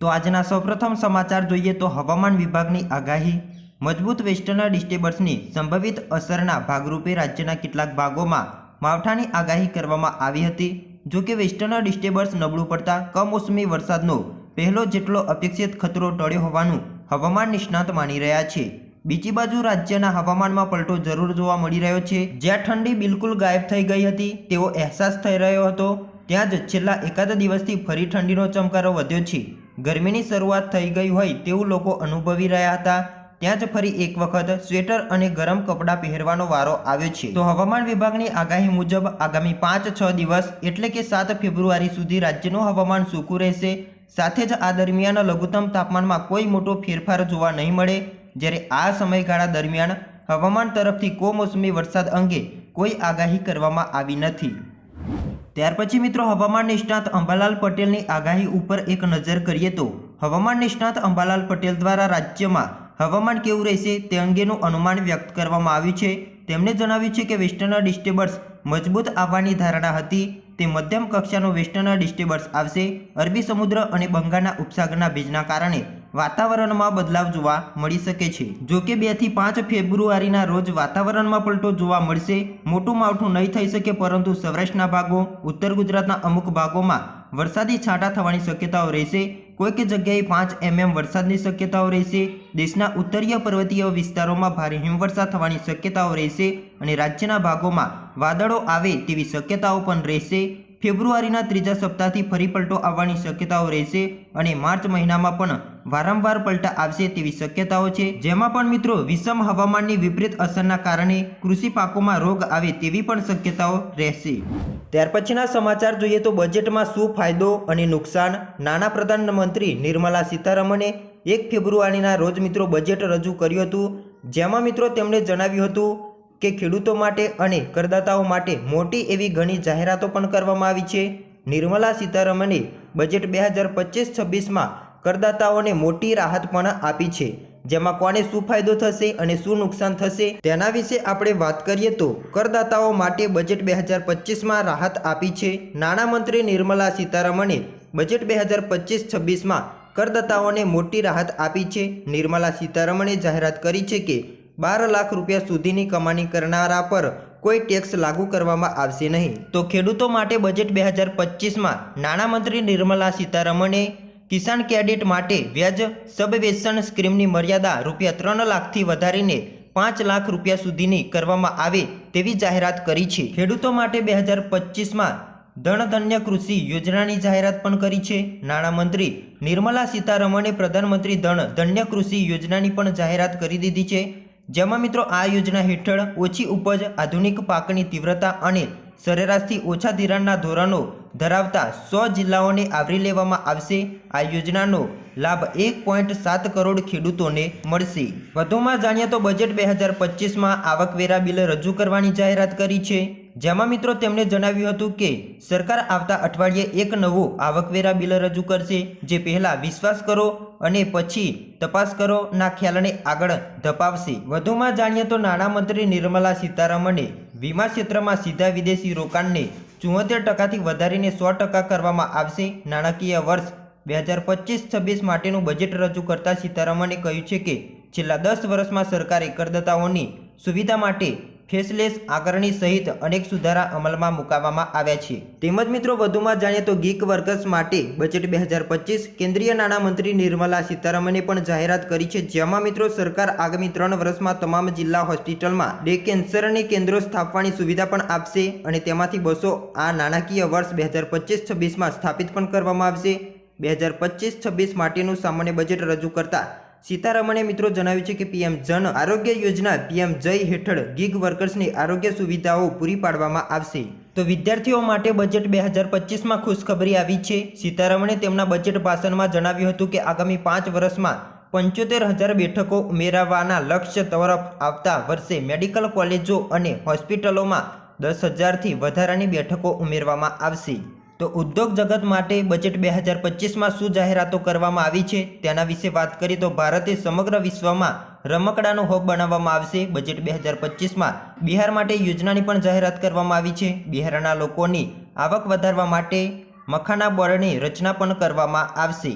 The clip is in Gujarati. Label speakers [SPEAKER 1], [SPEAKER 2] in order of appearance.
[SPEAKER 1] તો આજના સૌપ્રથમ સમાચાર જોઈએ તો હવામાન વિભાગની આગાહી. મજબૂત વેસ્ટર્ન ડિસ્ટર્બન્સની સંભવિત અસરના ભાગરૂપે રાજ્યના કેટલાક ભાગોમાં માવઠાની આગાહી કરવામાં આવી હતી. જો કે વેસ્ટર્ન ડિસ્ટર્બન્સ નબળું પડતા કમોસમી વરસાદનો પહેલો જેટલો અપેક્ષિત ખતરો ટળ્યો હોવાનું હવામાન નિષ્ણાત માની રહ્યા છે. બીજી બાજુ રાજ્યના હવામાનમાં પલટો જરૂર જોવા મળી રહ્યો છે. જ્યાં ઠંડી બિલકુલ ગાયબ થઈ ગઈ હતી, તેવો અહેસાસ થઈ રહ્યો હતો. ત્યાં જ છેલ્લા એકાદ દિવસથી ફરી ઠંડીનો ચમકારો વધ્યો છે. ગરમીની શરૂઆત થઈ ગઈ હોય તેવું લોકો અનુભવી રહ્યા હતા. ત્યાં જ ફરી એક વખત સ્વેટર અને ગરમ કપડાં પહેરવાનો વારો આવ્યો છે. તો હવામાન વિભાગની આગાહી મુજબ આગામી પાંચ છ દિવસ એટલે કે સાત ફેબ્રુઆરી સુધી રાજ્યનું હવામાન સૂકું રહેશે. સાથે જ આ દરમિયાન લઘુત્તમ તાપમાનમાં કોઈ મોટો ફેરફાર જોવા નહીં મળે. જ્યારે આ સમયગાળા દરમિયાન હવામાન તરફથી કોમોસમી વરસાદ અંગે કોઈ આગાહી કરવામાં આવી નથી. ત્યાર પછી મિત્રો હવામાન નિષ્ણાત અંબાલાલ પટેલની આગાહી ઉપર એક નજર કરીએ તો હવામાન નિષ્ણાત અંબાલાલ પટેલ દ્વારા રાજ્યમાં હવામાન કેવું રહેશે તે અંગેનું અનુમાન વ્યક્ત કરવામાં આવ્યું છે. તેમણે જણાવ્યું છે કે વેસ્ટર્ન ડિસ્ટર્બન્સ મજબૂત આવવાની ધારણા હતી. તે મધ્યમ કક્ષાનું વેસ્ટર્ન ડિસ્ટર્બન્સ આવશે. અરબી સમુદ્ર અને બંગાળના ઉપસાગરના ભેજના કારણે વાતાવરણમાં બદલાવ જોવા મળી શકે છે. જો કે બેથી પાંચ ફેબ્રુઆરીના રોજ વાતાવરણમાં પલટો જોવા મળશે. મોટું માવઠું નહીં થઈ શકે, પરંતુ સૌરાષ્ટ્રના ભાગો, ઉત્તર ગુજરાતના અમુક ભાગોમાં વરસાદી છાંટા થવાની શક્યતાઓ રહેશે. કોઈક જગ્યાએ પાંચ એમએમ વરસાદની શક્યતાઓ રહેશે. દેશના ઉત્તરીય પર્વતીય વિસ્તારોમાં ભારે હિમવર્ષા થવાની શક્યતાઓ રહેશે અને રાજ્યના ભાગોમાં વાદળો આવે તેવી શક્યતાઓ પણ રહેશે. ફેબ્રુઆરીના ત્રીજા સપ્તાહથી ફરી પલટો આવવાની શક્યતાઓ રહેશે અને માર્ચ મહિનામાં પણ વારંવાર પલટા આવશે તેવી શક્યતાઓ છે. જેમાં પણ મિત્રો, વિષમ હવામાનની વિપરીત અસરના કારણે કૃષિ પાકોમાં રોગ આવે તેવી પણ શક્યતાઓ રહેશે. ત્યાર પછીના સમાચાર જોઈએ તો બજેટમાં શું ફાયદો અને નુકસાન? નાના પ્રધાનમંત્રી નિર્મલા સીતારમણે એક ફેબ્રુઆરીના રોજ મિત્રો બજેટ રજૂ કર્યું હતું. જેમાં મિત્રો તેમણે જણાવ્યું હતું કે ખેડૂતો માટે અને કરદાતાઓ માટે મોટી એવી ઘણી જાહેરાતો પણ કરવામાં આવી છે. નિર્મલા સીતારમણે બજેટ બે હજાર પચીસ છવ્વીસમાં કરદાતાઓને મોટી રાહત પણ આપી છે. જેમાં કોને શું ફાયદો થશે અને શું નુકસાન થશે તેના વિશે આપણે વાત કરીએ તો કરદાતાઓ માટે બજેટ બે હજાર પચીસમાં રાહત આપી છે. નાણામંત્રી નિર્મલા સીતારમણે બજેટ બે હજાર પચીસ છવ્વીસમાં કરદાતાઓને મોટી રાહત આપી છે. નિર્મલા સીતારમણે જાહેરાત કરી છે કે બાર લાખ રૂપિયા સુધીની કમાણી કરનારા પર કોઈ ટેક્સ લાગુ કરવામાં આવશે નહીં. તો ખેડૂતો માટે બજેટ બે હજાર પચીસમાં નાણામંત્રી નિર્મલા સીતારમણે કિસાન ક્રેડિટ માટે વ્યાજ સબવેશન સ્કીમની મર્યાદા રૂપિયા ત્રણ લાખથી વધારીને પાંચ લાખ રૂપિયા સુધીની કરવામાં આવે તેવી જાહેરાત કરી છે. ખેડૂતો માટે બે હજાર પચીસમાં ધનધન્ય કૃષિ યોજનાની જાહેરાત પણ કરી છે. નાણામંત્રી નિર્મલા સીતારમણે પ્રધાનમંત્રી ધન ધન્ય કૃષિ યોજનાની પણ જાહેરાત કરી દીધી છે. જેમાં મિત્રો આ યોજના હેઠળ ઓછી ઉપજ, આધુનિક પાકની તીવ્રતા અને સરેરાશથી ઓછા ધિરાણના ધોરણો ધરાવતા સો જિલ્લાઓને આવરી લેવામાં આવશે. આ યોજનાનો લાભ એક પોઈન્ટ સાત કરોડ ખેડૂતોને મળશે. વધુમાં જાણીએ તો બજેટ બે હજાર પચીસમાં આવકવેરા બિલ રજૂ કરવાની જાહેરાત કરી છે. જેમાં મિત્રો તેમણે જણાવ્યું હતું કે સરકાર આવતા અઠવાડિયે એક નવું આવકવેરા બિલ રજૂ કરશે, જે પહેલાં વિશ્વાસ કરો અને પછી તપાસ કરો, ના ખ્યાલને આગળ ધપાવશે. વધુમાં જાણીએ તો નાણામંત્રી નિર્મલા સીતારમણે વીમા ક્ષેત્રમાં સીધા વિદેશી રોકાણને ચુંવોતેર ટકાથી વધારીને સો ટકા કરવામાં આવશે. નાણાકીય વર્ષ બે હજાર પચીસ છવ્વીસ માટેનું બજેટ રજૂ કરતા સીતારમણે કહ્યું છે કે છેલ્લા દસ વર્ષમાં સરકારે કરદાતાઓની સુવિધા માટે ફેસલેસ આકારણી સહિત અનેક સુધારા અમલમાં મુકાવવામાં આવ્યા છે. તેમજ મિત્રો, વધુમાં જાણીએ તો ગીક વર્કર્સ માટે બજેટ બે હજાર પચીસ કેન્દ્રીય નાણામંત્રી નિર્મલા સીતારમણે પણ જાહેરાત કરી છે. જેમાં મિત્રો, સરકાર આગામી ત્રણ વર્ષમાં તમામ જિલ્લા હોસ્પિટલમાં ડે કેન્સરની કેન્દ્રો સ્થાપવાની સુવિધા પણ આપશે અને તેમાંથી બસો આ નાણાકીય વર્ષ બે હજાર પચીસ છવ્વીસમાં સ્થાપિત પણ કરવામાં આવશે. બે હજાર પચીસ છવ્વીસ માટેનું સામાન્ય બજેટ રજૂ કરતા સીતારમણે મિત્રો જણાવ્યું છે કે પીએમ જન આરોગ્ય યોજના પીએમ જય હેઠળ ગીગ વર્કર્સની આરોગ્ય સુવિધાઓ પૂરી પાડવામાં આવશે. તો વિદ્યાર્થીઓ માટે બજેટ બે હજાર પચીસમાં ખુશખબરી આવી છે. સીતારમણે તેમના બજેટ ભાષણમાં જણાવ્યું હતું કે આગામી પાંચ વર્ષમાં પંચોતેર હજાર બેઠકો ઉમેરાવાના લક્ષ્ય તરફ આવતા વર્ષે મેડિકલ કોલેજો અને હોસ્પિટલોમાં દસ હજારથી વધારાની બેઠકો ઉમેરવામાં આવશે. તો ઉદ્યોગ જગત માટે બજેટ બે હજાર પચીસમાં શું જાહેરાતો કરવામાં આવી છે તેના વિશે વાત કરીએ તો ભારતે સમગ્ર વિશ્વમાં રમકડાનો હબ બનાવવામાં આવશે. બજેટ બે હજાર પચીસમાં બિહાર માટે યોજનાની પણ જાહેરાત કરવામાં આવી છે. બિહારના લોકોની આવક વધારવા માટે મખાના બોર્ડની રચના પણ કરવામાં આવશે.